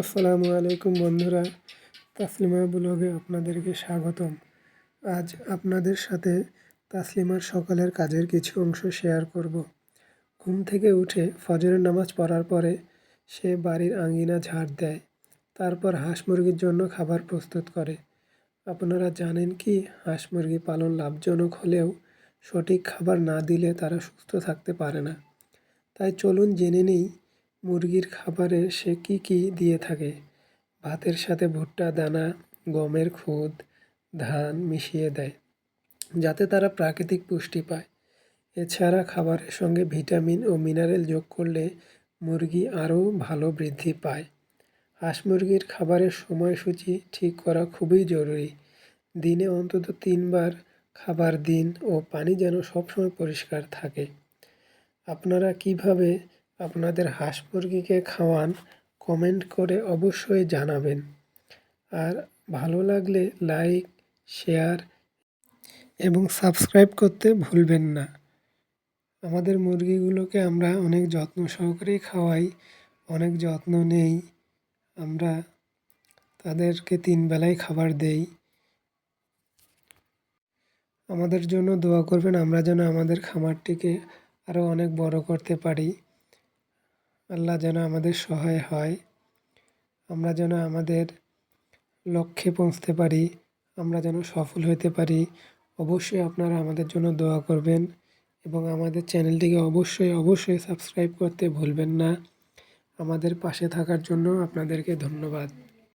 আসসালামু আলাইকুম বন্ধুরা, তাসলিমা ব্লগে আপনাদেরকে স্বাগতম। আজ আপনাদের সাথে তাসলিমার সকালের কাজের কিছু অংশ শেয়ার করব। ঘুম থেকে উঠে ফজরের নামাজ পড়ার পরে সে বাড়ির আঙ্গিনা ঝাড় দেয়, তারপর হাঁস মুরগির জন্য খাবার প্রস্তুত করে। আপনারা জানেন কি, হাঁস মুরগি পালন লাভজনক হলেও সঠিক খাবার না দিলে তারা সুস্থ থাকতে পারে না। তাই চলুন জেনে নিই মুরগির খাবারে সে কী কী দিয়ে থাকে? ভাতের সাথে ভুট্টা, দানা, গমের খুদ, ধান মিশিয়ে দেয়, যাতে তারা প্রাকৃতিক পুষ্টি পায়। এছাড়া খাবারের সঙ্গে ভিটামিন ও মিনারেল যোগ করলে মুরগি আরও ভালো বৃদ্ধি পায়। হাঁস মুরগির খাবারের সময়সূচি ঠিক করা খুবই জরুরি। দিনে অন্তত তিনবার খাবার দিন ও পানি যেন সবসময় পরিষ্কার থাকে। আপনারা কীভাবে আপনাদের হাঁস মুরগিকে খাওয়ান, কমেন্ট করে অবশ্যই জানাবেন। আর ভালো লাগলে লাইক, শেয়ার এবং সাবস্ক্রাইব করতে ভুলবেন না। আমাদের মুরগিগুলোকে আমরা অনেক যত্ন সহকারেই খাওয়াই, অনেক যত্ন নেই। আমরা তাদেরকে তিন বেলায় খাবার দেই। আমাদের জন্য দোয়া করবেন, আমরা যেন আমাদের খামারটিকে আরও অনেক বড় করতে পারি। আল্লাহ যেন আমাদের সহায় হয়। আমরা যেন আমাদের লক্ষ্যে পৌঁছতে পারি, আমরা যেন সফল হতে পারি। অবশ্যই আপনারা আমাদের জন্য দোয়া করবেন এবং আমাদের চ্যানেলটিকে অবশ্যই অবশ্যই সাবস্ক্রাইব করতে ভুলবেন না। আমাদের পাশে থাকার জন্য আপনাদেরকে ধন্যবাদ।